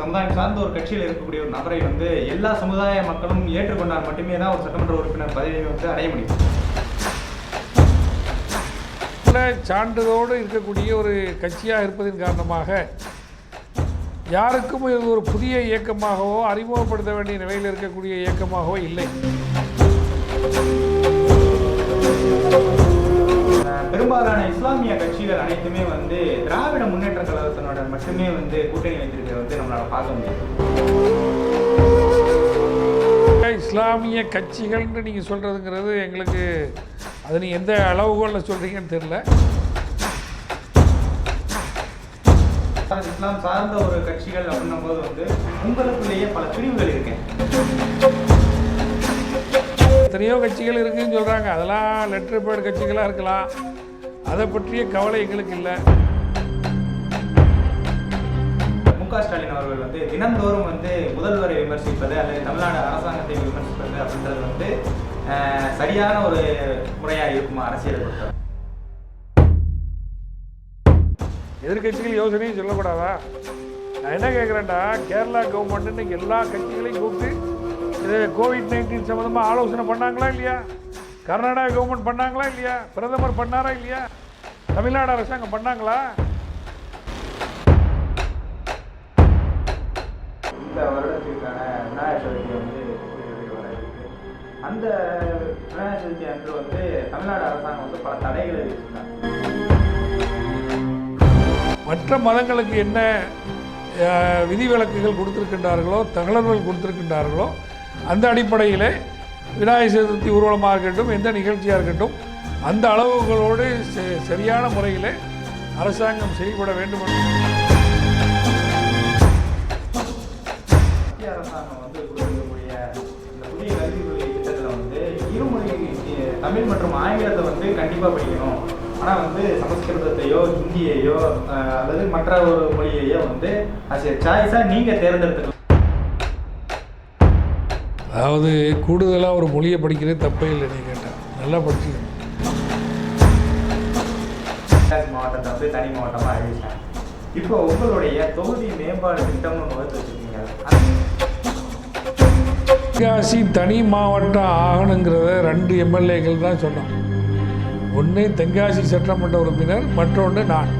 சமுதாயம் சார்ந்த ஒரு கட்சியில் இருக்கக்கூடிய ஒரு நபரை வந்து எல்லா சமுதாய மக்களும் ஏற்றுக்கொண்டால் மட்டுமே தான் ஒரு சட்டமன்ற உறுப்பினர் பதவியை வந்து அடைய முடியும். நல்ல சான்றிதழோடு இருக்கக்கூடிய ஒரு கட்சியாக இருப்பதன் காரணமாக யாருக்கும் இது ஒரு புதிய இயக்கமாகவோ அறிமுகப்படுத்த வேண்டிய நிலையில் இருக்கக்கூடிய இயக்கமாகவோ இல்லை. பெரும்பாலான இஸ்லாமிய கட்சிகள் அனைத்துமே வந்து திராவிட முன்னேற்ற கழகத்தினோட மட்டுமே வந்து கூட்டணி வைத்திருக்கிறத வந்து நம்மளால பார்க்க முடியும் இஸ்லாமிய கட்சிகள்னு நீங்கள் சொல்கிறதுங்கிறது எங்களுக்கு அது நீ எந்த அளவுகோலில் சொல்கிறீங்கன்னு தெரில அதாவது இஸ்லாம் சார்ந்த ஒரு கட்சிகள் அப்படின்னும் போது வந்து உங்களுக்குள்ளேயே பல பிரிவுகள் இருக்கு. எத்தனையோ கட்சிகள் இருக்குதுன்னு சொல்கிறாங்க அதெல்லாம் லெட்டர் பேர்டு கட்சிகளாக இருக்கலாம். அதை பற்றிய கவலை எங்களுக்கு இல்லை. மு க ஸ்டாலின் அவர்கள் வந்து தினந்தோறும் வந்து முதல்வரை விமர்சிப்பது அல்லது தமிழ்நாடு அரசாங்கத்தை விமர்சிப்பது அப்படின்றது வந்து சரியான ஒரு முறையா இருக்குமா அரசியலை பொறுத்தவரை? எதிர்கட்சிகள் யோசனையும் சொல்லக்கூடாதா? நான் என்ன கேட்குறேன்டா கேரளா கவர்மெண்ட் இன்னைக்கு எல்லா கட்சிகளையும் கூப்பிட்டு இது கோவிட் நைன்டீன் சம்மந்தமாக ஆலோசனை பண்ணாங்களா இல்லையா? கர்நாடகா கவர்மெண்ட் பண்ணாங்களா இல்லையா? பிரதமர் பண்ணாரா இல்லையா? தமிழ்நாடு அரசாங்கம் பண்ணாங்களா? இந்த வருடத்திற்கான விநாயகர் சதுர்த்தி வந்து அந்த விநாயகர் சதுர்த்தி அன்று வந்து தமிழ்நாடு அரசாங்கம் வந்து பல தடைகளை விதிச்சிருந்தாங்க. மற்ற மதங்களுக்கு என்ன விதிவிலக்குகள் கொடுத்திருக்கின்றார்களோ தகவல்கள் கொடுத்திருக்கின்றார்களோ அந்த அடிப்படையில் விநாயகர் சதுர்த்தி ஊர்வலமாக இருக்கட்டும் எந்த நிகழ்ச்சியாக இருக்கட்டும் அந்த அளவுகளோடு சரியான முறையில் அரசாங்கம் செயல்பட வேண்டும் தமிழ் மற்றும் ஆங்கிலத்தை வந்து கண்டிப்பாக படிக்கணும். ஆனால் வந்து சமஸ்கிருதத்தையோ ஹிந்தியையோ அல்லது மற்ற ஒரு மொழியையோ வந்து எ சாய்ஸாக நீங்கள் தேர்ந்தெடுத்துக்கலாம் அதாவது கூடுதலாக ஒரு மொழியை படிக்கிறது தப்பே இல்லை நீ கேட்டேன். நல்லா படிச்சுக்கணும். மாவட்டத்தை வந்து தனி மாவட்டமாக அறிவிச்சாங்க இப்போ உங்களுடைய தொகுதி மேம்பாடு திட்டம்னு வந்து வச்சுருக்கீங்க. தென்காசி தனி மாவட்டம் ஆகணுங்கிறத ரெண்டு எம்எல்ஏக்கள் தான் சொன்னோம் ஒன்று தென்காசி சட்டமன்ற உறுப்பினர் மற்றொன்று நான்.